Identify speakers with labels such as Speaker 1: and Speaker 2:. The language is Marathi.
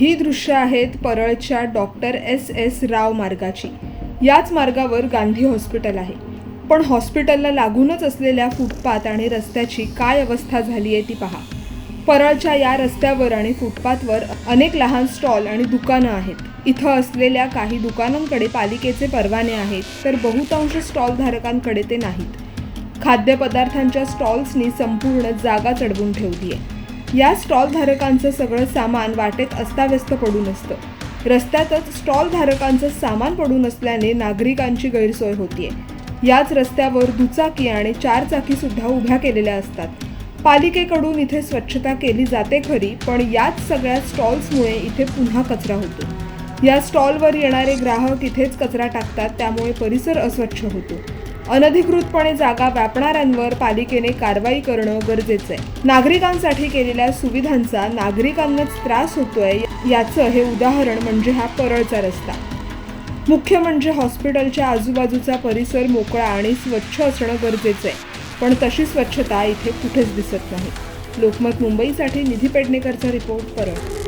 Speaker 1: ही दृश्य आहेत परळच्या डॉक्टर एस एस राव मार्गाची. याच मार्गावर गांधी हॉस्पिटल आहे. पण हॉस्पिटलला लागूनच असलेल्या फुटपाथ आणि रस्त्याची काय अवस्था झाली आहे ती पहा. परळच्या या रस्त्यावर आणि फुटपाथवर अनेक लहान स्टॉल आणि दुकानं आहेत. इथं असलेल्या काही दुकानांकडे पालिकेचे परवाने आहेत तर बहुतांश स्टॉलधारकांकडे ते नाहीत. खाद्यपदार्थांच्या स्टॉल्सनी संपूर्ण जागा चढवून ठेवली आहे या स्टॉलधारकांचं सगळं सामान वाटेत अस्ताव्यस्त पडून असतं. रस्त्यातच स्टॉलधारकांचं सामान पडून असल्याने नागरिकांची गैरसोय होतीये. याच रस्त्यावर दुचाकी आणि चारचाकीसुद्धा सुद्धा उभ्या केलेल्या असतात. पालिकेकडून इथे स्वच्छता केली जाते खरी पण याच सगळ्या स्टॉल्समुळे इथे पुन्हा कचरा होतो. या स्टॉलवर येणारे ग्राहक इथेच कचरा टाकतात त्यामुळे परिसर अस्वच्छ होतो. अनधिकृतपणे जागा व्यापणाऱ्यांवर पालिकेने कारवाई करणं गरजेचं आहे. नागरिकांसाठी केलेल्या सुविधांचा नागरिकांनाच त्रास होतोय याचं हे उदाहरण म्हणजे हा परळचा रस्ता. मुख्य म्हणजे हॉस्पिटलच्या आजूबाजूचा परिसर मोकळा आणि स्वच्छ असणं गरजेचं आहे. पण तशी स्वच्छता इथे कुठेच दिसत नाही. लोकमत मुंबईसाठी निधी पेडणेकरचा रिपोर्ट परळ.